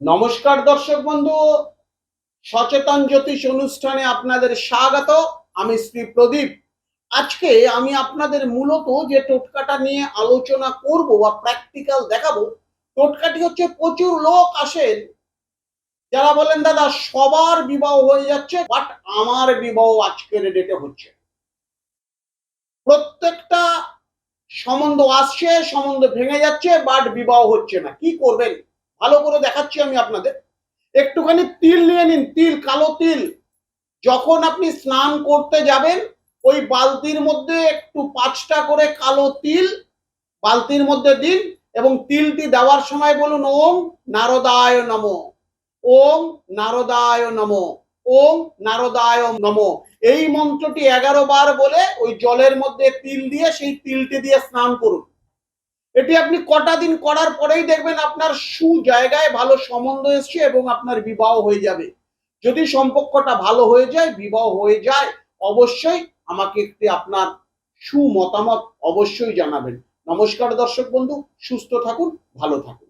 নমস্কার দর্শক বন্ধু। সচেতন জ্যোতিষ অনুষ্ঠানে আপনাদের স্বাগত। আমি শ্রী প্রদীপ। আজকে আমি আপনাদের মূলত যে টোটকাটা নিয়ে আলোচনা করব বা প্র্যাকটিক্যাল দেখাবো, টোটকাটি হচ্ছে প্রচুর লোক আসেন। যারা বলেন, দাদা, সবার বিবাহ হয়ে যাচ্ছে বাট আমার বিবাহ আজকের ডেটে হচ্ছে। প্রত্যেকটা সম্বন্ধ আসছে, সম্বন্ধ ভেঙে যাচ্ছে বাট বিবাহ হচ্ছে না। কি করবেন? ভালো করে দেখাচ্ছি আমি আপনাদের। একটুখানি তিল নিয়ে নিন, তিল, কালো তিল। যখন আপনি স্নান করতে যাবেন, ওই বালতির মধ্যে একটু পাঁচটা করে কালো তিল বালতির মধ্যে দিন এবং তিলটি দেওয়ার সময় বলুন, ওম নারদায় নম, ওম নারদায় নম, ওম নারদায় নম। এই মন্ত্রটি এগারো বার বলে ওই জলের মধ্যে তিল দিয়ে সেই তিলটি দিয়ে স্নান করুন। এটি আপনি কটা দিন করার পরেই দেখবেন আপনার সু জায়গায় ভালো সম্বন্ধ এসছে এবং আপনার বিবাহ হয়ে যাবে। যদি সম্পর্কটা ভালো হয়ে যায়, বিবাহ হয়ে যায়, অবশ্যই আমাকে একটি আপনার সুমতামত অবশ্যই জানাবেন। নমস্কার দর্শক বন্ধু, সুস্থ থাকুন, ভালো থাকুন।